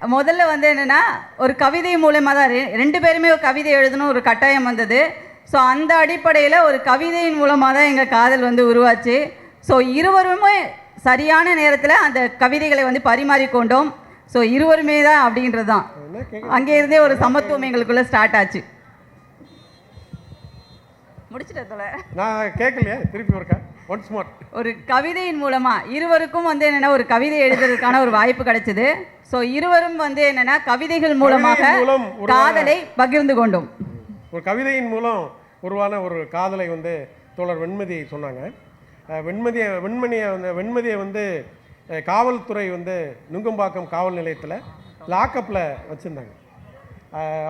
முதல்ல வந்து என்னென்னா ஒரு கவிதை மூலமாக தான் ரெ- ரெண்டு பேருமே ஒரு கவிதை எழுதணும் ஒரு கட்டாயம் வந்தது. ஸோ அந்த அடிப்படையில் ஒரு கவிதையின் மூலமாக தான் எங்கள் காதல் வந்து உருவாச்சு. ஸோ இருவருமே சரியான நேரத்தில் அந்த கவிதைகளை வந்து பரிமாறிக்கொண்டோம். ஸோ இருவருமே தான் அப்படின்றது தான் அங்கே இருந்தே ஒரு சமத்துவம் எங்களுக்குள்ள ஸ்டார்ட் ஆச்சு. முடிச்சிட்டேன் தொலை நான் கேட்கலையே திருப்பி ஒருக்கா? ஒன்ஸ் மோர் ஒரு கவிதையின் மூலமா இருவருக்கும் வந்து என்னன்னா ஒரு கவிதை எழுதுறதுக்கான ஒரு வாய்ப்பு கிடைச்சது. ஸோ இருவரும் வந்து என்னன்னா கவிதைகள் மூலமாக காதலை பகிர்ந்து கொண்டோம். ஒரு கவிதையின் மூலம் உருவான ஒரு காதலை வந்து தோழர் வெண்மதி சொன்னாங்க. வெண்மதியை வெண்மணியை வந்து வெண்மதியை வந்து காவல்துறை வந்து நுங்கம்பாக்கம் காவல் நிலையத்தில் லாக்கப்பில் வச்சுருந்தாங்க.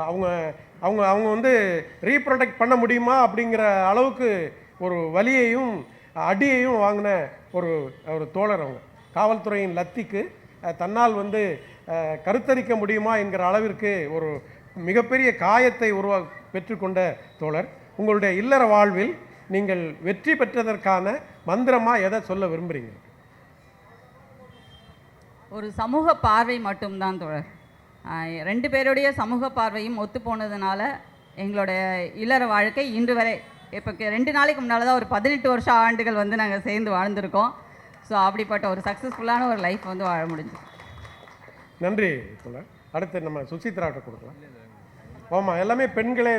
அவங்க அவங்க அவங்க வந்து ரீப்ரொடெக்ட் பண்ண முடியுமா அப்படிங்கிற அளவுக்கு ஒரு வலியையும் அடியையும் வாங்கின ஒரு ஒரு தோழர் அவங்க. காவல்துறையின் லத்திக்கு தன்னால் வந்து கருத்தரிக்க முடியுமா என்கிற அளவிற்கு ஒரு மிகப்பெரிய காயத்தை உருவா பெற்றுக்கொண்ட தோழர். உங்களுடைய இல்லற வாழ்வில் நீங்கள் வெற்றி பெற்றதற்கான மந்திரமாக எதை சொல்ல விரும்புகிறீங்க ஒரு சமூக பார்வை மட்டும்தான் தோழர். ரெண்டு பேருடைய சமூக பார்வையும் ஒத்து போனதுனால எங்களுடைய இல்லற வாழ்க்கை இன்று வரை இப்போ ரெண்டு நாளைக்கு முன்னால் தான் ஒரு பதினெட்டு வருஷம் ஆண்டுகள் வந்து நாங்கள் சேர்ந்து வாழ்ந்திருக்கோம். ஸோ அப்படிப்பட்ட ஒரு சக்ஸஸ்ஃபுல்லான ஒரு லைஃப் வந்து வாழ முடிஞ்சு நன்றி அடுத்து நம்ம சுசித்ராட்ட கொடுக்கலாம். ஆமாம் எல்லாமே பெண்களே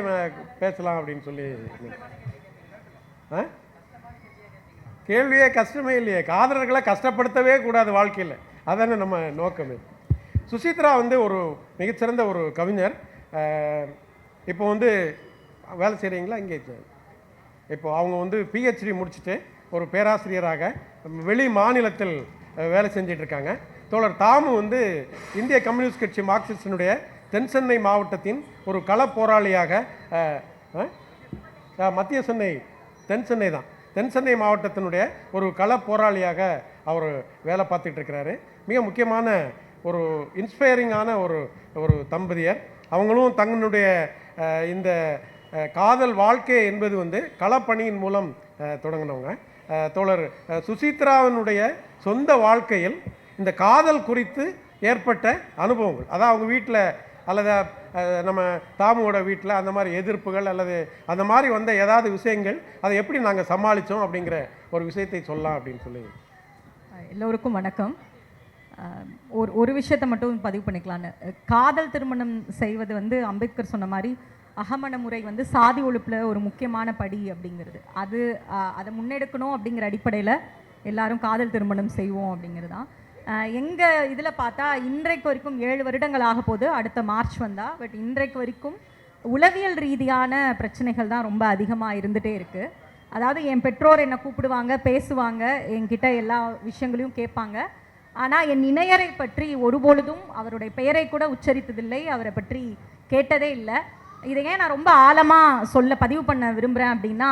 பேசலாம் அப்படின்னு சொல்லி ஆ? கேள்வியே கஷ்டமே இல்லையே. காதலர்களை கஷ்டப்படுத்தவே கூடாது வாழ்க்கையில். அதானே நம்ம நோக்கமே. சுசித்ரா வந்து ஒரு மிகச்சிறந்த ஒரு கவிஞர். இப்போ வந்து வேலை செய்கிறீங்களா இங்கே இப்போ அவங்க வந்து பிஹெச்டி முடிச்சுட்டு ஒரு பேராசிரியராக வெளி மாநிலத்தில் வேலை செஞ்சிட்ருக்காங்க தோழர் தாமு வந்து இந்திய கம்யூனிஸ்ட் கட்சி மார்க்சிஸ்டினுடைய தென்சென்னை மாவட்டத்தின் ஒரு கள போராளியாக மத்திய சென்னை தென் சென்னை தான். தென் சென்னை மாவட்டத்தினுடைய ஒரு கள போராளியாக அவர் வேலை பார்த்துட்டு இருக்கிறாரு. மிக முக்கியமான ஒரு இன்ஸ்பைரிங்கான ஒரு ஒரு தம்பதியர். அவங்களும் தங்களுடைய இந்த காதல் வாழ்க்கை என்பது வந்து களப்பணியின் மூலம் தொடங்கினவங்க. தோழர் சுசித்ராவினுடைய சொந்த வாழ்க்கையில் இந்த காதல் குறித்து ஏற்பட்ட அனுபவங்கள். அதான் அவங்க வீட்டில் அல்லது நம்ம தாமுவோட வீட்டில் அந்த மாதிரி எதிர்ப்புகள் அல்லது அந்த மாதிரி வந்த ஏதாவது விஷயங்கள் அதை எப்படி நாங்கள் சமாளித்தோம் அப்படிங்கிற ஒரு விஷயத்தை சொல்லலாம் அப்படின்னு சொல்லி எல்லோருக்கும் வணக்கம். ஒரு ஒரு விஷயத்தை மட்டும் பதிவு பண்ணிக்கலான்னு காதல் திருமணம் செய்வது வந்து அம்பேத்கர் சொன்ன மாதிரி அகமண முறை வந்து சாதி ஒழிப்பில் ஒரு முக்கியமான படி அப்படிங்கிறது. அது அதை முன்னெடுக்கணும் அப்படிங்கிற அடிப்படையில் எல்லாரும் காதல் திருமணம் செய்வோம் அப்படிங்கிறது தான். எங்கள் இதில் பார்த்தா இன்றைக்கு வரைக்கும் ஏழு வருடங்கள் ஆக போது அடுத்த மார்ச் வந்தால் பட் இன்றைக்கு வரைக்கும் உளவியல் ரீதியான பிரச்சனைகள் தான் ரொம்ப அதிகமாக இருந்துகிட்டே இருக்குது அதாவது என் பெற்றோர் என்னை கூப்பிடுவாங்க பேசுவாங்க என்கிட்ட எல்லா விஷயங்களையும் கேட்பாங்க. ஆனால் என் இணையரை பற்றி ஒருபொழுதும் அவருடைய பெயரை கூட உச்சரித்ததில்லை அவரை பற்றி கேட்டதே இல்லை. இதை ஏன் நான் ரொம்ப ஆழமாக சொல்ல பதிவு பண்ண விரும்புகிறேன் அப்படின்னா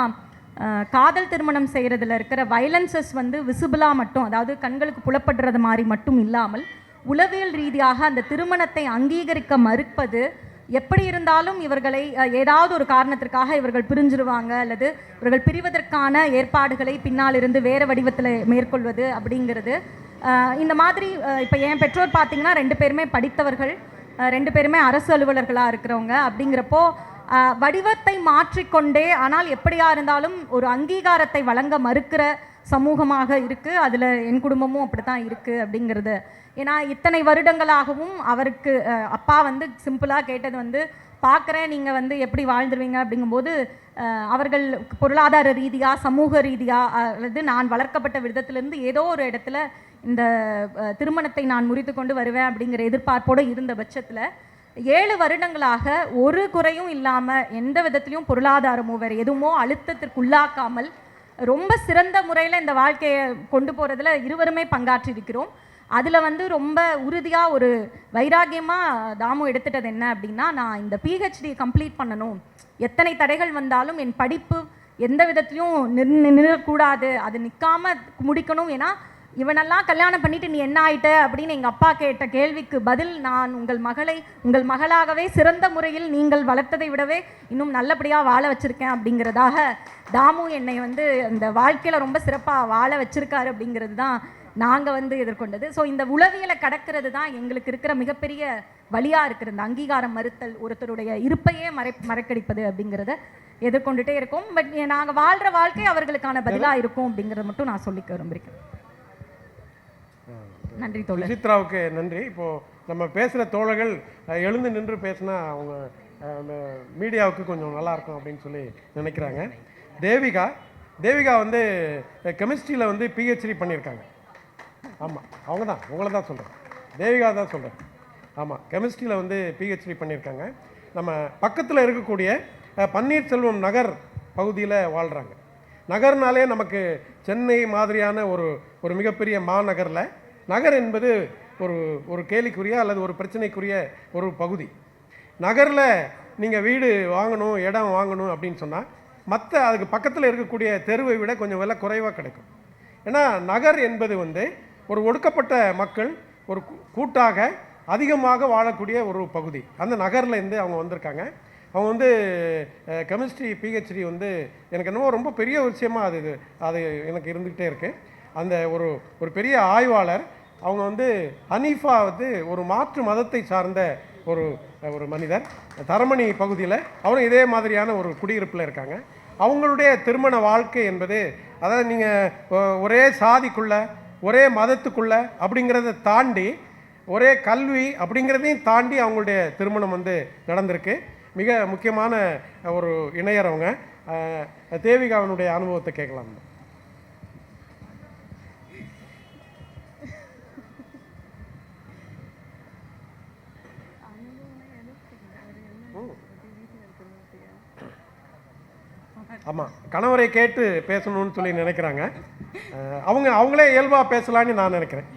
காதல் திருமணம் செய்கிறதுல இருக்கிற வயலன்சஸ் வந்து விசிபிளாக மட்டும் அதாவது கண்களுக்கு புலப்படுறது மாதிரி மட்டும் இல்லாமல் உளவியல் ரீதியாக அந்த திருமணத்தை அங்கீகரிக்க மறுப்பது எப்படி இருந்தாலும் இவர்களை ஏதாவது ஒரு காரணத்திற்காக இவர்கள் பிரிஞ்சிருவாங்க அல்லது இவர்கள் பிரிவதற்கான ஏற்பாடுகளை பின்னால் இருந்து வேறு வடிவத்தில் மேற்கொள்வது அப்படிங்கிறது இந்த மாதிரி இப்போ என் பெற்றோர் பார்த்தீங்கன்னா ரெண்டு பேருமே படித்தவர்கள் ரெண்டு பேருமே அரசு அலுவலர்களாக இருக்கிறவங்க அப்படிங்கிறப்போ வடிவத்தை மாற்றிக்கொண்டே ஆனால் எப்படியா இருந்தாலும் ஒரு அங்கீகாரத்தை வழங்க மறுக்கிற சமூகமாக இருக்குது அதில் என் குடும்பமும் அப்படி தான் இருக்குது அப்படிங்கிறது. ஏன்னா இத்தனை வருடங்களாகவும் அவருக்கு அப்பா வந்து சிம்பிளாக கேட்டது வந்து பார்க்குறேன் நீங்கள் வந்து எப்படி வாழ்ந்துருவீங்க? அப்படிங்கும்போது அவர்கள் பொருளாதார ரீதியாக சமூக ரீதியாக அல்லது நான் வளர்க்கப்பட்ட விதத்திலிருந்து ஏதோ ஒரு இடத்துல இந்த திருமணத்தை நான் முறித்து கொண்டு வருவேன் அப்படிங்கிற எதிர்பார்ப்போடு இருந்த பட்சத்தில் ஏழு வருடங்களாக ஒரு குறையும் இல்லாமல் எந்த விதத்திலையும் பொருளாதாரமோ வேறு எதுவுமோ அழுத்தத்திற்குள்ளாக்காமல் ரொம்ப சிறந்த முறையில் இந்த வாழ்க்கையை கொண்டு போகிறதுல இருவருமே பங்காற்றியிருக்கிறோம். அதில் வந்து ரொம்ப உறுதியாக ஒரு வைராகியமாக தாமு எடுத்துட்டது என்ன அப்படின்னா நான் இந்த பிஹெச்டி கம்ப்ளீட் பண்ணணும். எத்தனை தடைகள் வந்தாலும் என் படிப்பு எந்த விதத்துலையும் நின்று நின்றக்கூடாது அது நிற்காமல் முடிக்கணும். ஏன்னா இவனெல்லாம் கல்யாணம் பண்ணிட்டு நீ என்ன ஆயிட்ட அப்படின்னு எங்கள் அப்பா கேட்ட கேள்விக்கு பதில் நான் உங்கள் மகளை உங்கள் மகளாகவே சிறந்த முறையில் நீங்கள் வளர்த்ததை விடவே இன்னும் நல்லபடியாக வாழ வச்சிருக்கேன் அப்படிங்கிறதாக தாமு என்னை வந்து அந்த வாழ்க்கையில் ரொம்ப சிறப்பாக வாழ வச்சிருக்காரு அப்படிங்கிறது தான் நாங்கள் வந்து எதிர்கொண்டது. ஸோ இந்த உளவியலை கடக்கிறது தான் எங்களுக்கு இருக்கிற மிகப்பெரிய வழியாக இருக்கிற இந்த அங்கீகாரம் மறுத்தல் ஒருத்தருடைய இருப்பையே மறை மறைக்கடிப்பது அப்படிங்கிறத எதிர்கொண்டுட்டே இருக்கோம். பட் நாங்கள் வாழ்கிற வாழ்க்கை அவர்களுக்கான பதிலாக இருக்கும் அப்படிங்கிறத மட்டும் நான் சொல்லிக்க விரும்புகிறேன். நன்றி தோழர். சித்ராவுக்கு நன்றி. இப்போது நம்ம பேசுகிற தோழர்கள் எழுந்து நின்று பேசினா அவங்க மீடியாவுக்கு கொஞ்சம் நல்லாயிருக்கும் அப்படின்னு சொல்லி நினைக்கிறாங்க. தேவிகா தேவிகா வந்து கெமிஸ்ட்ரியில் வந்து பிஹெச்டி பண்ணியிருக்காங்க. ஆமாம் அவங்க தான் உங்களை தான் சொல்கிறேன் தேவிகா தான் சொல்கிறேன் ஆமாம் கெமிஸ்ட்ரியில் வந்து பிஹெச்டி பண்ணியிருக்காங்க. நம்ம பக்கத்தில் இருக்கக்கூடிய பன்னீர்செல்வம் நகர் பகுதியில் வாழ்கிறாங்க நகர்னாலே நமக்கு சென்னை மாதிரியான ஒரு ஒரு மிகப்பெரிய மாநகரில் நகர் என்பது ஒரு ஒரு கேலிக்குரிய அல்லது ஒரு பிரச்சனைக்குரிய ஒரு பகுதி. நகரில் நீங்கள் வீடு வாங்கணும் இடம் வாங்கணும் அப்படின்னு சொன்னால் மற்ற அதுக்கு பக்கத்தில் இருக்கக்கூடிய தெருவை விட கொஞ்சம் விலை குறைவாக கிடைக்கும். ஏன்னா நகர் என்பது வந்து ஒரு ஒடுக்கப்பட்ட மக்கள் ஒரு கூட்டாக அதிகமாக வாழக்கூடிய ஒரு பகுதி. அந்த நகர்லேருந்து அவங்க வந்திருக்காங்க. அவங்க வந்து கெமிஸ்ட்ரி பிஹெச்டி வந்து எனக்கு என்னவோ ரொம்ப பெரிய விஷயமா அது இது அது எனக்கு இருந்துக்கிட்டே இருக்குது அந்த ஒரு ஒரு பெரிய ஆய்வாளர் அவங்க வந்து ஹனீஃபா வந்து ஒரு மாற்று மதத்தை சார்ந்த ஒரு ஒரு மனிதர். தரமணி பகுதியில் அவரும் இதே மாதிரியான ஒரு குடியிருப்பில் இருக்காங்க. அவங்களுடைய திருமண வாழ்க்கை என்பது அதாவது நீங்கள் ஒரே சாதிக்குள்ள ஒரே மதத்துக்குள்ள அப்படிங்கிறத தாண்டி ஒரே கல்வி அப்படிங்கிறதையும் தாண்டி அவங்களுடைய திருமணம் வந்து நடந்திருக்கு. மிக முக்கியமான ஒரு இணையர் அவங்க. தேவிகாவனுடைய தேவிகாவினுடைய அனுபவத்தை கேட்கலாம். ஆமாம் கணவரை கேட்டு பேசணும்னு சொல்லி நினைக்கிறாங்க. அவங்க அவங்களே இயல்பாக பேசலான்னு நான் நினைக்கிறேன்.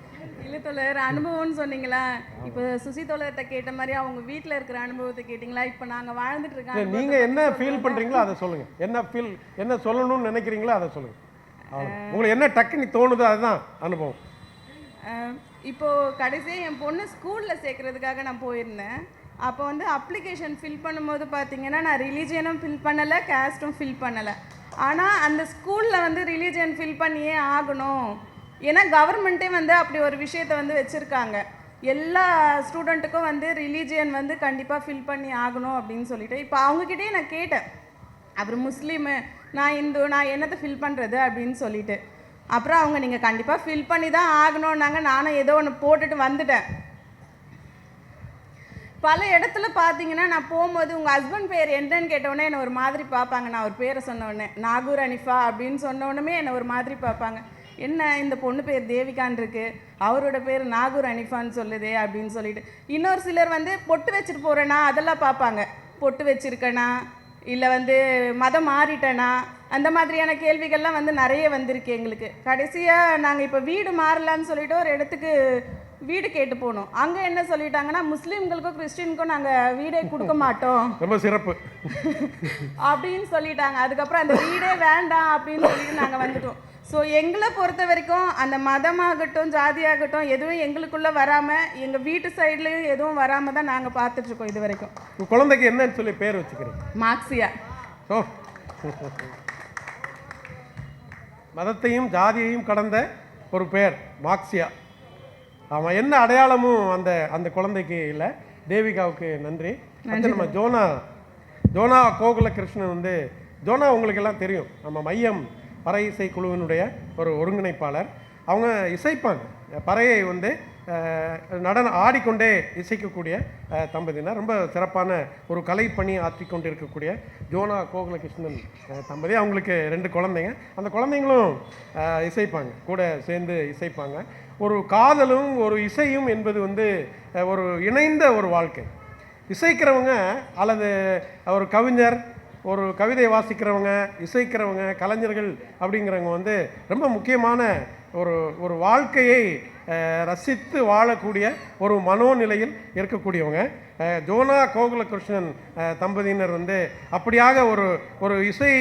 இல்ல தோழர் அனுபவம்னு சொன்னீங்களா? இப்போ சுசி தோழர்கிட்ட கேட்ட மாதிரி அவங்க வீட்ல இருக்கிற அனுபவத்தை கேட்டிங்களா? இப்போ நாங்க வாழ்ந்துட்டு இருக்க இல்ல, அனுபவத்தை நீங்க பத்தி என்ன ஃபீல் சொல்றேன். பண்றீங்களோ அதை சொல்லுங்க. என்ன ஃபீல் என்ன சொல்லணும்னு நினைக்கிறீங்களோ அதை சொல்லுங்க. அவ்வளவுதான். உங்களுக்கு என்ன டக்குன்னு தோணுதோ அதுதான் அனுபவம். அஹ், இப்போ கடைசியாக என் பொண்ணு ஸ்கூல்ல சேர்க்கறதுக்காக நான் போயிருந்தேன். அப்போ வந்து அப்ளிகேஷன் ஃபில் பண்ணும்போது பார்த்தீங்கன்னா நான் ரிலீஜியனும் ஃபில் பண்ணலை கேஸ்ட்டும் ஃபில் பண்ணலை. ஆனால் அந்த ஸ்கூலில் வந்து ரிலீஜியன் ஃபில் பண்ணியே ஆகணும். ஏன்னா கவர்மெண்ட்டே வந்து அப்படி ஒரு விஷயத்தை வந்து வச்சுருக்காங்க. எல்லா ஸ்டூடெண்ட்டுக்கும் வந்து ரிலீஜியன் வந்து கண்டிப்பாக ஃபில் பண்ணி ஆகணும் அப்படின்னு சொல்லிட்டு. இப்போ அவங்கக்கிட்டே நான் கேட்டேன். அப்புறம் முஸ்லீமு நான் இந்து நான் என்னத்தை ஃபில் பண்ணுறது அப்படின்னு சொல்லிட்டு. அப்புறம் அவங்க நீங்கள் கண்டிப்பாக ஃபில் பண்ணி தான் ஆகணும்னாங்க. நானும் ஏதோ ஒன்று போட்டுட்டு வந்துட்டேன். பல இடத்துல பார்த்தீங்கன்னா நான் போகும்போது உங்கள் ஹஸ்பண்ட் பேர் என்னன்னு கேட்டவுடனே என்னை ஒரு மாதிரி பார்ப்பாங்க. நான் ஒரு பேரை சொன்னோடனே நாகூர் அனிஃபா அப்படின்னு சொன்ன என்னை ஒரு மாதிரி பார்ப்பாங்க. என்ன இந்த பொண்ணு பேர் தேவிகான் இருக்கு? அவரோட பேர் நாகூர் அனிஃபான்னு சொல்லுதே அப்படின்னு சொல்லிட்டு. இன்னொரு சிலர் வந்து பொட்டு வச்சுட்டு போகிறேனா அதெல்லாம் பார்ப்பாங்க. பொட்டு வச்சுருக்கேனா? இல்லை வந்து மதம் மாறிட்டேனா? அந்த மாதிரியான கேள்விகள்லாம் வந்து நிறைய வந்திருக்கு எங்களுக்கு. கடைசியாக நாங்கள் இப்போ வீடு மாறலான்னு சொல்லிட்டு ஒரு இடத்துக்கு வீடு கேட்டு போனோம் அங்கே என்ன சொல்லிட்டாங்கன்னா முஸ்லீம்களுக்கும் கிறிஸ்டினுக்கும் நாங்கள் வீடே கொடுக்க மாட்டோம். ரொம்ப சிறப்பு. அப்படின்னு சொல்லிட்டாங்க. அதுக்கப்புறம் அந்த வீடே வேண்டாம் அப்படின்னு சொல்லிட்டு நாங்கள் வந்துட்டோம். ஸோ எங்களை பொறுத்த வரைக்கும் அந்த மதமாகட்டும் ஜாதியாகட்டும் எதுவும் எங்களுக்குள்ளே வராமல் எங்கள் வீட்டு சைட்லேயும் எதுவும் வராமல் தான் நாங்கள் பார்த்துட்ருக்கோம் இது வரைக்கும். குழந்தைக்கு என்னன்னு சொல்லி பேர் வச்சுக்கிறீங்க? மார்க்சியா. ஓ. மதத்தையும் ஜாதியையும் கடந்த ஒரு பேர் மார்க்சியா. அவன் என்ன அடையாளமும் அந்த அந்த குழந்தைக்கு இல்லை. தேவிகாவுக்கு நன்றி. நம்ம ஜோனா ஜோனா கோகுல கிருஷ்ணன் வந்து ஜோனா உங்களுக்கு எல்லாம் தெரியும். நம்ம மையம் பறை இசை குழுவினுடைய ஒரு ஒருங்கிணைப்பாளர். அவங்க இசைப்பாங்க. பறையை வந்து நடனம் ஆடிக்கொண்டே இசைக்கக்கூடிய அஹ், தம்பதியினர். ரொம்ப சிறப்பான ஒரு கலைப்பணி ஆற்றி கொண்டு இருக்கக்கூடிய ஜோனா கோகுலகிருஷ்ணன் தம்பதி. அவங்களுக்கு ரெண்டு குழந்தைங்க. அந்த குழந்தைங்களும் இசைப்பாங்க. கூட சேர்ந்து இசைப்பாங்க. ஒரு காதலும் ஒரு இசையும் என்பது வந்து ஒரு இணைந்த ஒரு வாழ்க்கை. இசைக்கிறவங்க அல்லது ஒரு கவிஞர் ஒரு கவிதை வாசிக்கிறவங்க இசைக்கிறவங்க கலைஞர்கள் அப்படிங்கிறவங்க வந்து ரொம்ப முக்கியமான ஒரு ஒரு வாழ்க்கையை ரசித்து வாழக்கூடிய ஒரு மனோநிலையில் இருக்கக்கூடியவங்க. ஜோனா கோகுலகிருஷ்ணன் தம்பதியினர் வந்து அப்படியாக ஒரு ஒரு இசை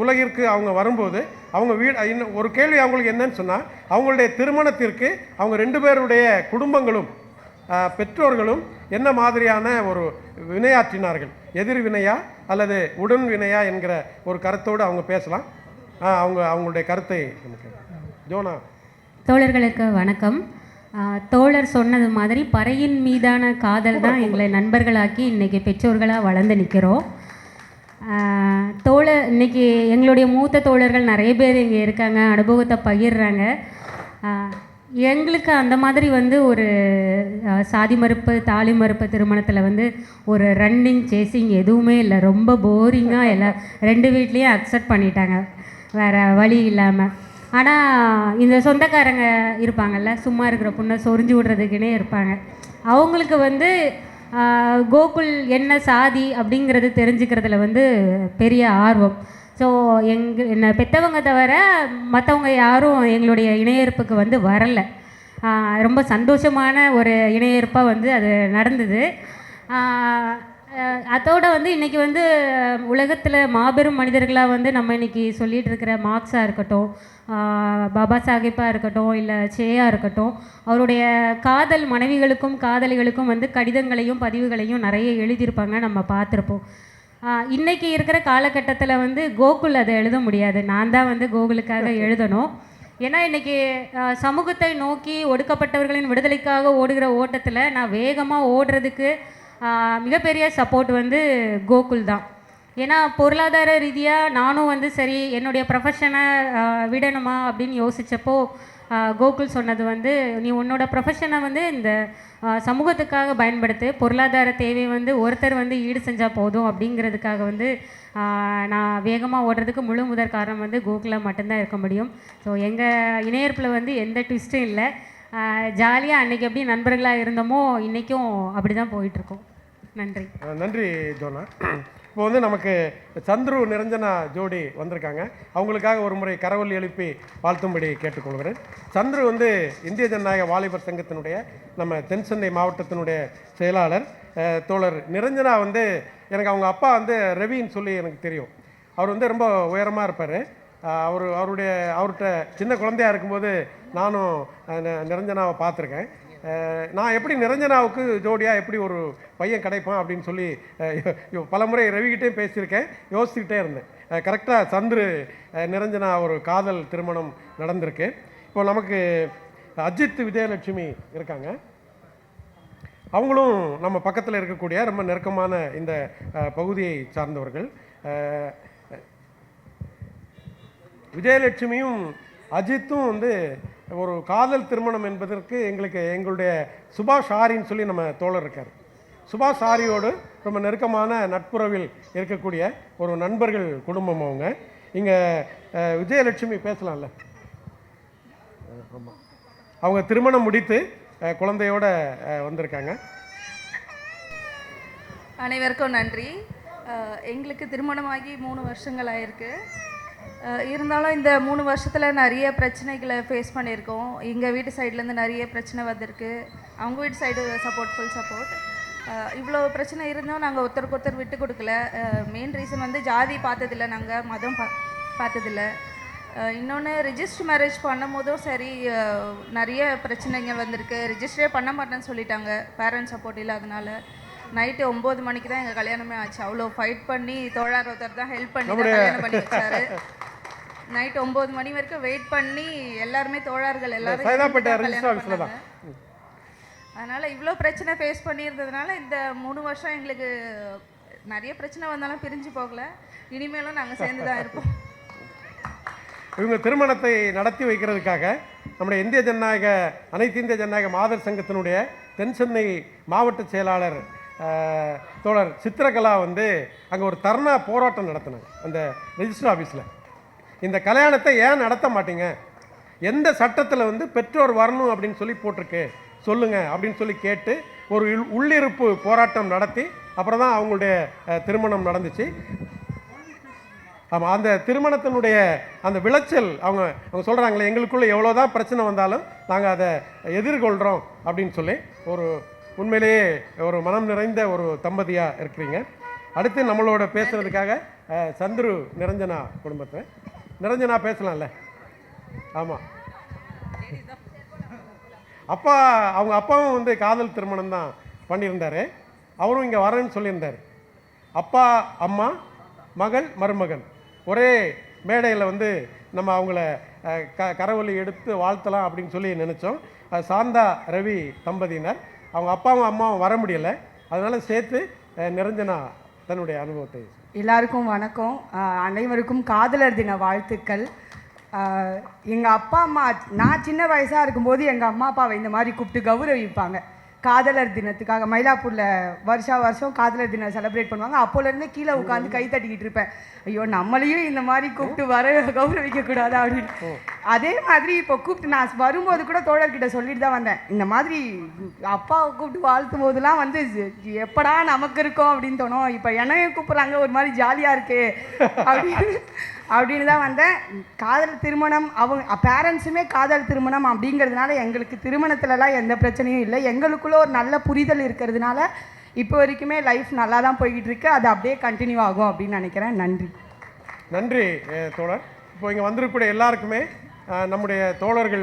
உலகிற்கு அவங்க வரும்போது அவங்க வீடு இன்னும் ஒரு கேள்வி அவங்களுக்கு என்னன்னு சொன்னால் அவங்களுடைய திருமணத்திற்கு அவங்க ரெண்டு பேருடைய குடும்பங்களும் பெற்றோர்களும் என்ன மாதிரியான ஒரு வினையாற்றினார்கள்? எதிர் வினையா அல்லது உடன் வினையா என்கிற ஒரு கருத்தோடு அவங்க பேசலாம். அவங்க அவங்களுடைய கருத்தை ஜோனா. தோழர்களுக்கு வணக்கம். தோழர் சொன்னது மாதிரி பறையின் மீதான காதல் தான் எங்களை நண்பர்களாக்கி இன்னைக்கு பெற்றோர்களாக வளர்ந்து நிற்கிறோம் தோழர் இன்னைக்கு எங்களுடைய மூத்த தோழர்கள் நிறைய பேர் இங்கே இருக்காங்க அனுபவத்தை பகிர்றாங்க. எங்களுக்கு அந்த மாதிரி வந்து ஒரு சாதி மறுப்பு தாலி மறுப்பு திருமணத்தில் வந்து ஒரு ரன்னிங் சேசிங் எதுவுமே இல்லை. ரொம்ப போரிங்காக எல்லாம் ரெண்டு வீட்லேயும் அக்செப்ட் பண்ணிட்டாங்க. வேறு வழி இல்லாமல் ஆனால் இந்த சொந்தக்காரங்க இருப்பாங்கல்ல சும்மா இருக்கிற பொண்ணை சொரிஞ்சு விடுறதுக்குன்னே இருப்பாங்க. அவங்களுக்கு வந்து கோகுல் என்ன சாதி அப்படிங்கிறது தெரிஞ்சுக்கிறதுல வந்து பெரிய ஆர்வம். ஸோ எங்க என்னை பெற்றவங்க தவிர மற்றவங்க யாரும் எங்களுடைய இணையேற்புக்கு வந்து வரலை. ரொம்ப சந்தோஷமான ஒரு இணையேற்பாக வந்து அது நடந்தது. அதோட வந்து இன்றைக்கி வந்து உலகத்தில் மாபெரும் மனிதர்களாக வந்து நம்ம இன்றைக்கி சொல்லிட்டு இருக்கிற மார்க்ஸாக இருக்கட்டும் பாபா சாஹிப்பாக இருக்கட்டும் இல்லை சேயா இருக்கட்டும் அவருடைய காதல் மனைவிகளுக்கும் காதலிகளுக்கும் வந்து கடிதங்களையும் பதிவுகளையும் நிறைய எழுதியிருப்பாங்க நம்ம பார்த்துருப்போம். ஆஹ் இன்னைக்கு இருக்கிற காலகட்டத்தில் வந்து கோகுல் அதை எழுத முடியாது. நான் தான் வந்து கோகுலுக்காக எழுதணும். ஏன்னா இன்னைக்கு ஆஹ் சமூகத்தை நோக்கி ஒடுக்கப்பட்டவர்களின் விடுதலைக்காக ஓடுகிற ஓட்டத்தில் நான் வேகமாக ஓடுறதுக்கு மிகப்பெரிய சப்போர்ட் வந்து கோகுல் தான். ஏன்னா பொருளாதார ரீதியாக நானும் வந்து சரி என்னுடைய ப்ரொஃபஷனை விடணுமா அப்படின்னு யோசித்தப்போ கோகுல் சொன்னது வந்து நீ உன்னோட ப்ரொஃபஷனை வந்து இந்த சமூகத்துக்காக பயன்படுத்து பொருளாதார தேவை வந்து ஒருத்தர் வந்து ஈடு செஞ்சால் போதும் அப்படிங்கிறதுக்காக வந்து நான் வேகமாக ஓடுறதுக்கு முழு முதற் காரணம் வந்து கோகுலாக மட்டும்தான் இருக்க முடியும். ஸோ எங்கள் இணையர்ப்பில் வந்து எந்த ட்விஸ்ட்டும் இல்லை. ஜாலியாக அன்னைக்கு எப்படி நண்பர்களாக இருந்தோமோ இன்றைக்கும் அப்படி தான் போயிட்டுருக்கோம் நன்றி. நன்றி ஜோனா. இப்போ வந்து நமக்கு சந்துரு நிரஞ்சனா ஜோடி வந்திருக்காங்க. அவங்களுக்காக ஒரு முறை கரவல் எழுப்பி வாழ்த்தும்படி கேட்டுக்கொள்கிறேன். சந்துரு வந்து இந்திய ஜனநாயக வாலிபர் சங்கத்தினுடைய நம்ம தென் சென்னை மாவட்டத்தினுடைய செயலாளர். தோழர் நிரஞ்சனா வந்து எனக்கு அவங்க அப்பா வந்து ரவின்னு சொல்லி எனக்கு தெரியும். அவர் வந்து ரொம்ப உயரமாக இருப்பார். அவர் அவருடைய அவர்கிட்ட சின்ன குழந்தையா இருக்கும்போது நானும் நிரஞ்சனாவை பார்த்துருக்கேன். நான் எப்படி நிரஞ்சனாவுக்கு ஜோடியாக எப்படி ஒரு பையன் கிடைப்பான் அப்படின்னு சொல்லி அஹ், பலமுறை ரவிகிட்டே பேசியிருக்கேன் யோசிச்சுக்கிட்டே இருந்தேன். கரெக்டாக சந்துரு நிரஞ்சனா ஒரு காதல் திருமணம் நடந்திருக்கு. இப்போ நமக்கு அஜித் விஜயலட்சுமி இருக்காங்க. அவங்களும் நம்ம பக்கத்தில் இருக்கக்கூடிய ரொம்ப நெருக்கமான இந்த பகுதியை சார்ந்தவர்கள். விஜயலட்சுமியும் அஜித்தும் வந்து ஒரு காதல் திருமணம் என்பதற்கு எங்களுக்கு எங்களுடைய சுபாஷ் ஆரின்னு சொல்லி நம்ம தோழர் இருக்கார். சுபாஷ் ஆரியோடு ரொம்ப நெருக்கமான நட்புறவில் இருக்கக்கூடிய ஒரு நண்பர்கள் குடும்பம் அவங்க. இங்கே விஜயலட்சுமி பேசலாம்ல. ஆமாம் அவங்க திருமணம் முடித்து குழந்தையோட வந்திருக்காங்க. அனைவருக்கும் நன்றி. எங்களுக்கு திருமணமாகி மூணு வருஷங்கள் ஆயிருக்கு. இருந்தாலும் இந்த மூணு வருஷத்தில் நிறைய பிரச்சனைகளை ஃபேஸ் பண்ணியிருக்கோம். எங்கள் வீட்டு சைட்லேருந்து நிறைய பிரச்சனை வந்திருக்கு. அவங்க வீட்டு சைடு சப்போர்ட் ஃபுல் சப்போர்ட் இவ்வளோ பிரச்சனை இருந்தும் நாங்கள் ஒருத்தருக்கு ஒருத்தர் விட்டு கொடுக்கல. மெயின் ரீசன் வந்து ஜாதி பார்த்ததில்ல நாங்கள் மதம் பா பார்த்ததில்ல. இன்னொன்று ரிஜிஸ்டர் மேரேஜ் பண்ணும் போதும் சரி நிறைய பிரச்சனைங்க வந்திருக்கு. ரிஜிஸ்டரே பண்ண மாட்டேன்னு சொல்லிட்டாங்க பேரண்ட்ஸ் சப்போர்ட் இல்லாதனால. நைட்டு ஒம்பது மணிக்கு தான் எங்கள் கல்யாணமே ஆச்சு. அவ்வளோ ஃபைட் பண்ணி தோழர் ஒருத்தர் தான் ஹெல்ப் பண்ணி கல்யாணம் பண்ணி வச்சாரு. நைட் ஒம்பது மணி வரைக்கும் வெயிட் பண்ணி எல்லாருமே தோழர்கள் எல்லாரும் கல்யாணம். அதனால இவ்வளோ பிரச்சனை ஃபேஸ் பண்ணியிருந்ததுனால இந்த மூணு வருஷம் எங்களுக்கு நிறைய பிரச்சனை வந்தாலும் பிரிஞ்சு போகல. இனிமேலும் நாங்கள் சேர்ந்து தான் இருப்போம். இவங்க திருமணத்தை நடத்தி வைக்கிறதுக்காக நம்முடைய இந்திய ஜனநாயக அனைத்து இந்திய ஜனநாயக மாதர் சங்கத்தினுடைய தென் சென்னை மாவட்ட செயலாளர் தோழர் சித்திரகலா வந்து அங்கே ஒரு தர்ணா போராட்டம் நடத்தினாங்க அந்த ரெஜிஸ்டர் ஆஃபீஸில் இந்த கல்யாணத்தை ஏன் நடத்த மாட்டீங்க? எந்த சட்டத்தில் வந்து பெற்றோர் வரணும் அப்படின்னு சொல்லி போட்டிருக்கு? சொல்லுங்க அப்படின்னு சொல்லி கேட்டு ஒரு உள்- உள்ளிருப்பு போராட்டம் நடத்தி அப்புறம் தான் அவங்களுடைய திருமணம் நடந்துச்சு. ஆமாம் அந்த திருமணத்தினுடைய அந்த விளைச்சல் அவங்க அவங்க சொல்கிறாங்களே எங்களுக்குள்ளே எவ்வளோ தான் பிரச்சனை வந்தாலும் நாங்கள் அதை எதிர்கொள்கிறோம் அப்படின்னு சொல்லி ஒரு உண்மையிலேயே ஒரு மனம் நிறைந்த ஒரு தம்பதியாக இருக்கிறீங்க. அடுத்து நம்மளோட பேசுகிறதுக்காக சந்துரு நிரஞ்சனா குடும்பத்தை நிரஞ்சனா பேசலாம்ல. ஆமாம் அப்பா அவங்க அப்பாவும் வந்து காதல் திருமணம் தான் பண்ணியிருந்தார். அவரும் இங்கே வரேன்னு சொல்லியிருந்தார். அப்பா அம்மா மகள் மருமகன். ஒரே மேடையில் வந்து நம்ம அவங்கள க கரவொலி எடுத்து வாழ்த்தலாம் அப்படின்னு சொல்லி நினச்சோம். அது சாந்தா ரவி தம்பதியினர். அவங்க அப்பாவும் அம்மாவும் வர முடியலை. அதனால் சேர்த்து நிரஞ்சனா தன்னுடைய அனுபவத்தை எல்லாருக்கும் வணக்கம். அனைவருக்கும் காதலர் தின வாழ்த்துக்கள். எங்கள் அப்பா அம்மா நான் சின்ன வயசாக இருக்கும்போது எங்கள் அம்மா அப்பாவை இந்த மாதிரி கூப்பிட்டு கௌரவிப்பாங்க. காதலர் தினத்துக்காக. மயிலாப்பூரில் வருஷா வருஷம் காதலர் தினம் செலிப்ரேட் பண்ணுவாங்க. அப்போலேருந்து கீழே உட்காந்து கை தட்டிக்கிட்டு இருப்பேன். ஐயோ நம்மளையும் இந்த மாதிரி கூப்பிட்டு வர கௌரவிக்க கூடாதா அப்படின்னு அதே மாதிரி இப்போ கூப்பிட்டு நான் வரும்போது கூட தோழர்கிட்ட சொல்லிட்டு தான் வந்தேன். இந்த மாதிரி அப்பாவை கூப்பிட்டு வாழ்த்தும் போதெல்லாம் வந்து எப்படா நமக்கு இருக்கோம் அப்படின்னு தோணும். இப்போ என்னையும் கூப்பிட்றாங்க ஒரு மாதிரி ஜாலியாக இருக்கு அப்படின்னு அப்படின்னு தான் வந்தேன். காதல் திருமணம் அவங்க பேரண்ட்ஸுமே காதல் திருமணம் அப்படிங்கிறதுனால எங்களுக்கு திருமணத்துலலாம் எந்த பிரச்சனையும் இல்லை. எங்களுக்குள்ளே ஒரு நல்ல புரிதல் இருக்கிறதுனால இப்போ வரைக்குமே லைஃப் நல்லா தான் போய்கிட்டு இருக்கு அது அப்படியே கண்டினியூ ஆகும் அப்படின்னு நினைக்கிறேன். நன்றி. நன்றி தோழர். இப்போ இங்கே வந்திருக்கக்கூடிய எல்லாருக்குமே நம்முடைய தோழர்கள்